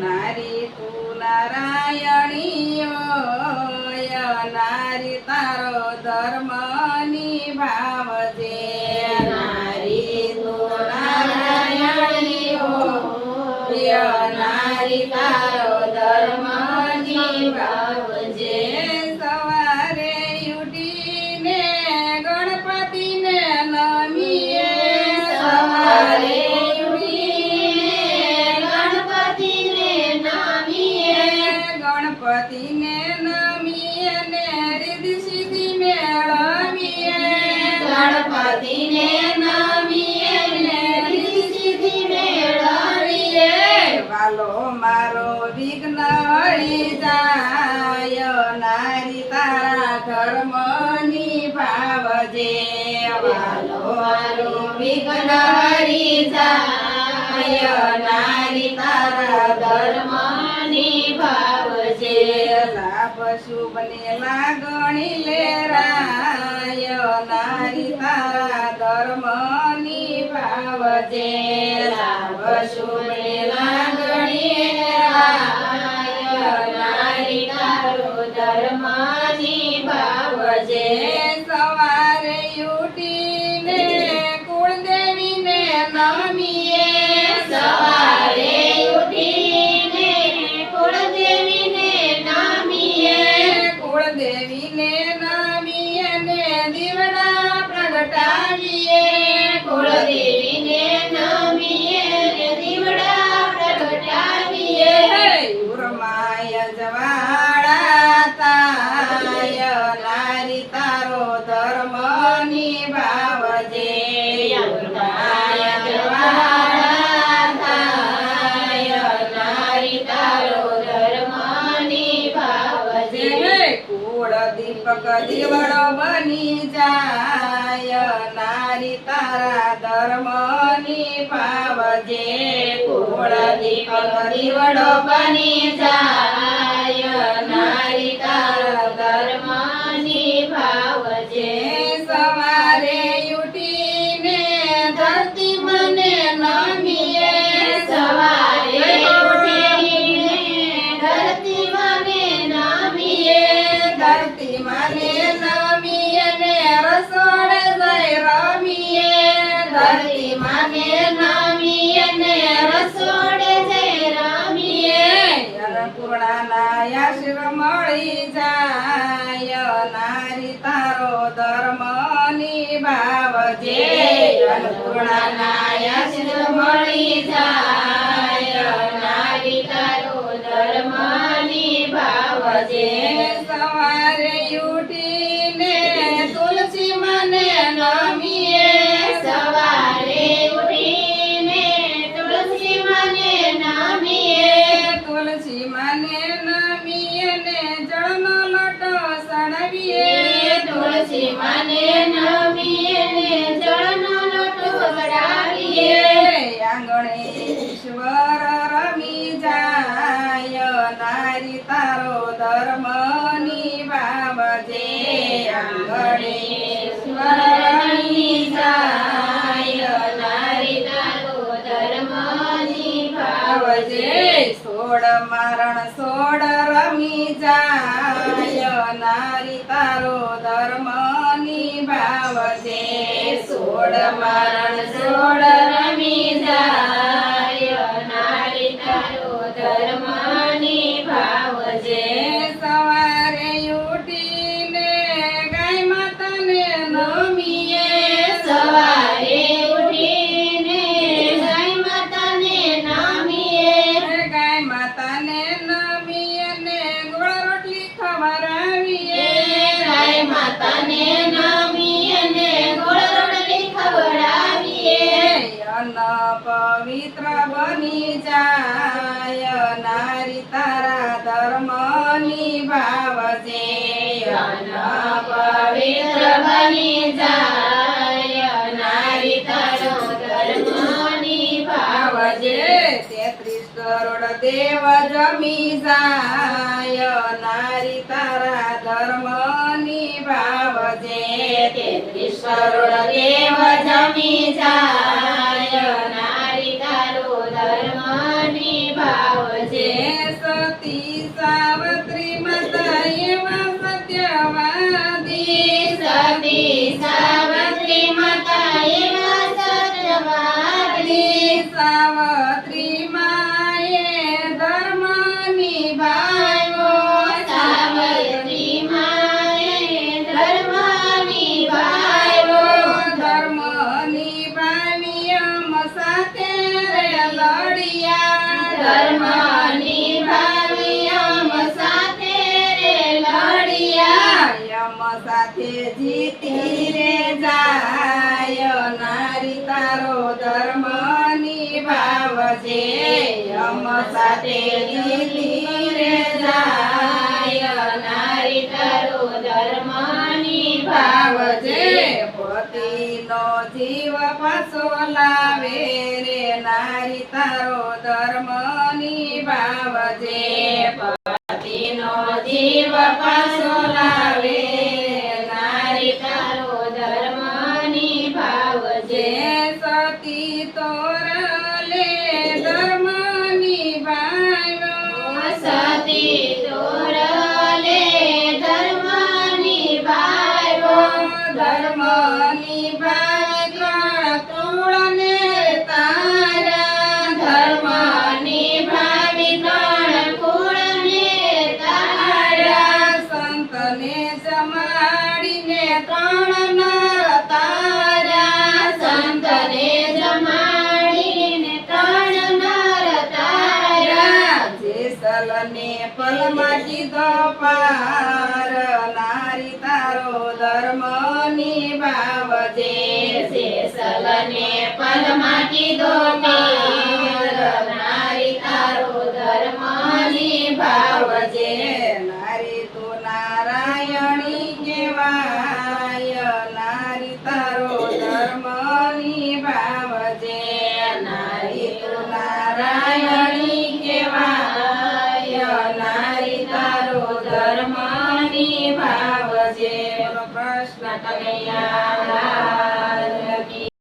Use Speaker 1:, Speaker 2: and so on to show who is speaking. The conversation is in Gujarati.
Speaker 1: નારી તું નારાયણીય નારી તારો ધર્મ નિભાવજે નારી તું નારાયણીય નારી તારો વિઘ્ન હરી જાય નારી તારા ધર્મ નિભાવજે લાભ શુભને લાગણી લેરાય નારી તારા ધર્મ નિભાવજે લાભ શુભને લાગણી લેરાય
Speaker 2: નારી તારો ધર્મ નિભાવજે
Speaker 1: નારી તારો ધર્મ નિભાવજે ઉરમાય જવાડા તાય
Speaker 2: નારી તારો ધર્મ નિભાવજે
Speaker 1: જે કુળ દીપક દીવડો બની જાય નારી તારા ધર્મ નિભાવજે કુળ દીપક દીવડો બની જાય નારી અન્નપૂર્ણાના શિવ મળી જાય. નારી તારો ધર્મ નિભાવજે અન્નપૂર્ણાના શિવ મળી જાય.
Speaker 2: નારી તારો ધર્મ નિભાવજે
Speaker 1: સવારે ઈશ્વર રમી જાય નારી તારો ધર્મ નિભાવજે આંગણે ઈશ્વર રમી જાય
Speaker 2: નારી તારો ધર્મ નિભાવજે
Speaker 1: સોડ મારણ સોડ રમી જાય નારી તારો ધર્મ નિભાવજે સોડ મારણ સોડ અન્ન પવિત્ર બની જાય નારી તારો ધર્મની નિભાવજે તેત્રીસ કરોડ દેવ જમી જાય નારી તારા ધર્મની ભાવજે
Speaker 2: તેત્રીસ કરોડ દેવ જમી જાય
Speaker 1: જીતી જાય નારી તારો ધર્મ નિભાવજે. અમ સાથે રે જાય
Speaker 2: નારી તારો ધર્મ
Speaker 1: નિભાવજે. પતિનો જીવ પાછો લાવે રે નારી તારો ધર્મ નિભાવજે.
Speaker 2: પતિનો જીવ પાછો લાવે
Speaker 1: જેસલને પલમાં કીધો પાર નારી તારો ધર્મ નિભાવજે
Speaker 2: શેષલને પલમાં કીધો પાર
Speaker 1: કનૈયા